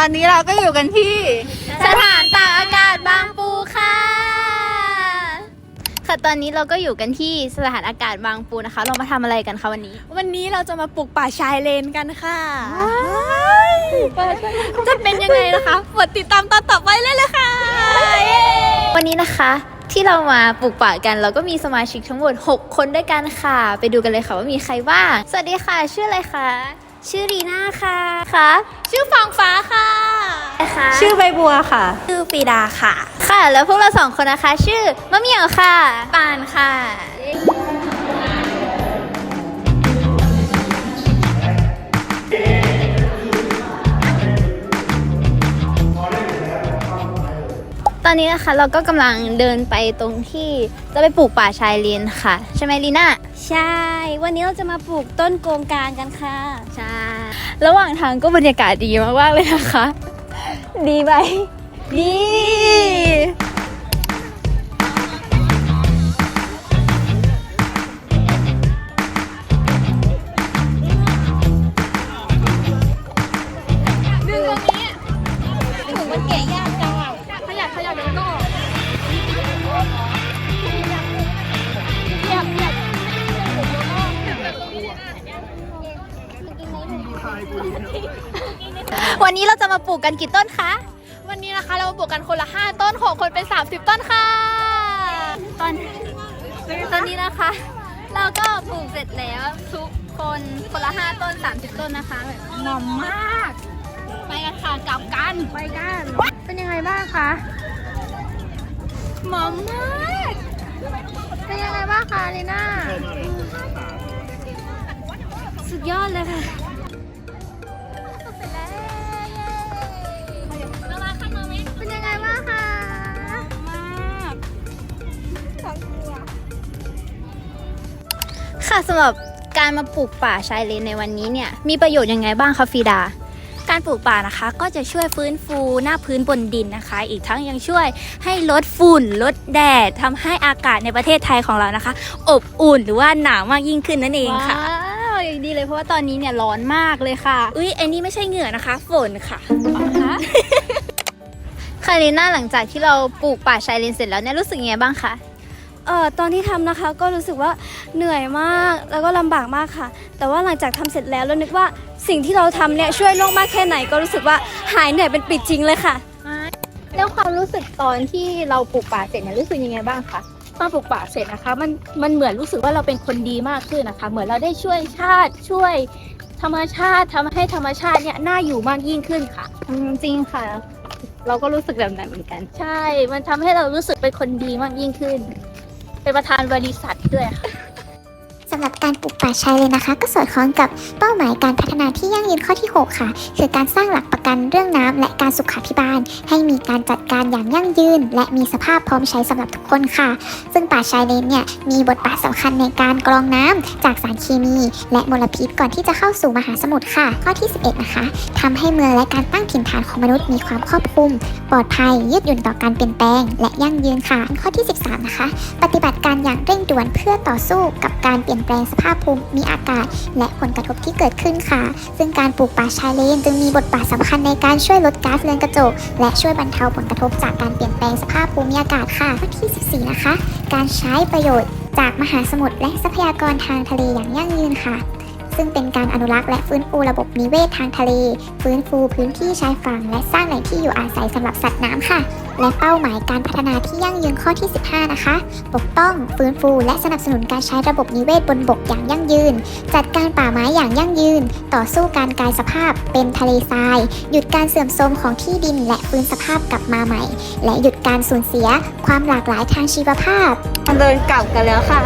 อนนี้เราก็อยู่กันที่ สถานตากอากาศบางปูค่ะ ค่ะตอนนี้เราก็อยู่กันที่สถานอากาศบางปูนะคะ เรามาทำอะไรกันคะวันนี้ วันนี้เราจะมาปลูกป่าชายเลนกันค่ะ จะเป็นยังไงนะคะกดติดตามตอนต่อไปเลยเลยค่ะ วันนี้นะคะที่เรามาปลูกป่ากันเราก็มีสมาชิกทั้งหมด 6 คนด้วยกันค่ะ ไปดูกันเลยค่ะว่ามีใครบ้าง สวัสดีค่ะ ชื่ออะไรคะ ชื่อรีน่าค่ะ ค่ะ ชื่อฟางฟ้าค่ะค่ะชื่อใบบัวค่ะ ชื่อปีดาค่ะ ค่ะ แล้วพวกเราสองคนนะคะ ชื่อมะเหมี่ยวค่ะ ปานค่ะ อนนี้นะคะเราก็กำลังเดินไปตรงที่จะไปปลูกป่าชายเลนค่ะ ใช่ไหมลีน่าใช่ วันนี้เราจะมาปลูกต้นโกงกลางกันค่ะ ใช่ ระหว่างทางก็บรรยากาศดีมากๆเลยนะคะ ดีไหมดี วันนี้เราจะมาปลูกกันกี่ต้นคะ วันนี้นะคะเรามาปลูกกันคนละ 5 ต้นของคนเป็น 30 ต้นค่ะ ตอนตอนนี้นะคะ เราก็ปลูกเสร็จแล้วทุกคนคนละ 5 ต้น 30 ต้นนะคะแบบหน่อมมาก ไปกันค่ะกลับกันไปกันเป็นยังไงบ้างคะหมอมมากเป็นยังไงบ้างคะลีน่าสุดยอดเลยค่ะ ค่ะสำหรับการมาปลูกป่าชายเลนในวันนี้เนี่ยมีประโยชน์ยังไงบ้างคะฟีดา การปลูกป่านะคะก็จะช่วยฟื้นฟูหน้าพื้นบนดินนะคะ อีกทั้งยังช่วยให้ลดฝุ่น ลดแดดทำให้อากาศในประเทศไทยของเรานะคะ อบอุ่นหรือว่าหนาวมากยิ่งขึ้นนั่นเองค่ะ ว้าวอย่างดีเลยเพราะว่าตอนนี้เนี่ยร้อนมากเลยค่ะ อุ้ยไอ้นี่ไม่ใช่เหงื่อนะคะ ฝนค่ะ คาริน่าหลังจากที่เราปลูกป่าชายเลนเสร็จแล้วเนี่ยรู้สึกยังไงบ้างคะ เอ่อตอนที่ทำนะคะก็รู้สึกว่าเหนื่อยมากแล้วก็ลำบากมากค่ะ แต่ว่าหลังจากทำเสร็จแล้วแล้วนึกว่าสิ่งที่เราทำเนี่ยช่วยโลกมากแค่ไหนก็รู้สึกว่าหายเหนื่อยเป็นปิดจริงเลยค่ะ แล้วความรู้สึกตอนที่เราปลูกป่าเสร็จเนี่ยรู้สึกยังไงบ้างคะตอนปลูกป่าเสร็จนะคะ มันมันเหมือนรู้สึกว่าเราเป็นคนดีมากขึ้นนะคะ เหมือนเราได้ช่วยชาติช่วยธรรมชาติทำให้ธรรมชาติเนี่ยน่าอยู่มากยิ่งขึ้นค่ะ อืมจริงค่ะ เราก็รู้สึกแบบนั้นเหมือนกัน ใช่ มันทำให้เรารู้สึกเป็นคนดีมากยิ่งขึ้น เป็นประธานบริษัทด้วยค่ะ สำหรับการปลูกป่าชายเลนนะคะ ก็สอดคล้องกับเป้าหมายการพัฒนาที่ยั่งยืนข้อที่ 6 ค่ะ คือการสร้างหลักประกันเรื่องน้ำและการสุขาภิบาล ให้มีการจัดการอย่างยั่งยืน และมีสภาพพร้อมใช้สำหรับทุกคนค่ะ ซึ่งป่าชายเลนเนี่ยมีบทบาทสำคัญในการกรองน้ำจากสารเคมี และมลพิษก่อนที่จะเข้าสู่มหาสมุทรค่ะ ข้อที่ 11 นะคะทำให้เมืองและการตั้งถิ่นฐานของมนุษย์มีความครอบคลุม ปลอดภัยยืดหยุ่นต่อการเปลี่ยนแปลง และยั่งยืนค่ะ ข้อที่ 13 นะคะ ปฏิบัติการอย่างเร่งด่วนเพื่อต่อสู้กับการเปลี่ยนแปลงสภาพภูมิอากาศ และผลกระทบที่เกิดขึ้นค่ะ ซึ่งการปลูกป่าชายเลนจึงมีบทบาทสำคัญในการช่วยลดก๊าซเรือนกระจก และช่วยบรรเทาผลกระทบจากการเปลี่ยนแปลงสภาพภูมิอากาศค่ะข้อที่ 14 นะคะ การใช้ประโยชน์จากมหาสมุทรและทรัพยากรทางทะเลอย่างยั่งยืนค่ะ ซึ่งเป็นการอนุรักษ์และฟื้นฟูระบบนิเวศทางทะเล ฟื้นฟูพื้นที่ชายฝั่ง และสร้างแหล่งที่อยู่อาศัยสำหรับสัตว์น้ำค่ะ และเป้าหมายการพัฒนาที่ยั่งยืนข้อที่ 15 นะคะ ปกป้อง ฟื้นฟู และสนับสนุนการใช้ระบบนิเวศบนบกอย่างยั่งยืน จัดการป่าไม้อย่างยั่งยืน ต่อสู้การกลายสภาพ เป็นทะเลทราย หยุดการเสื่อมโทรมของที่ดิน และฟื้นสภาพกลับมาใหม่ และหยุดการสูญเสีย ความหลากหลายทางชีวภาพเดินกลับกันแล้วค่ะ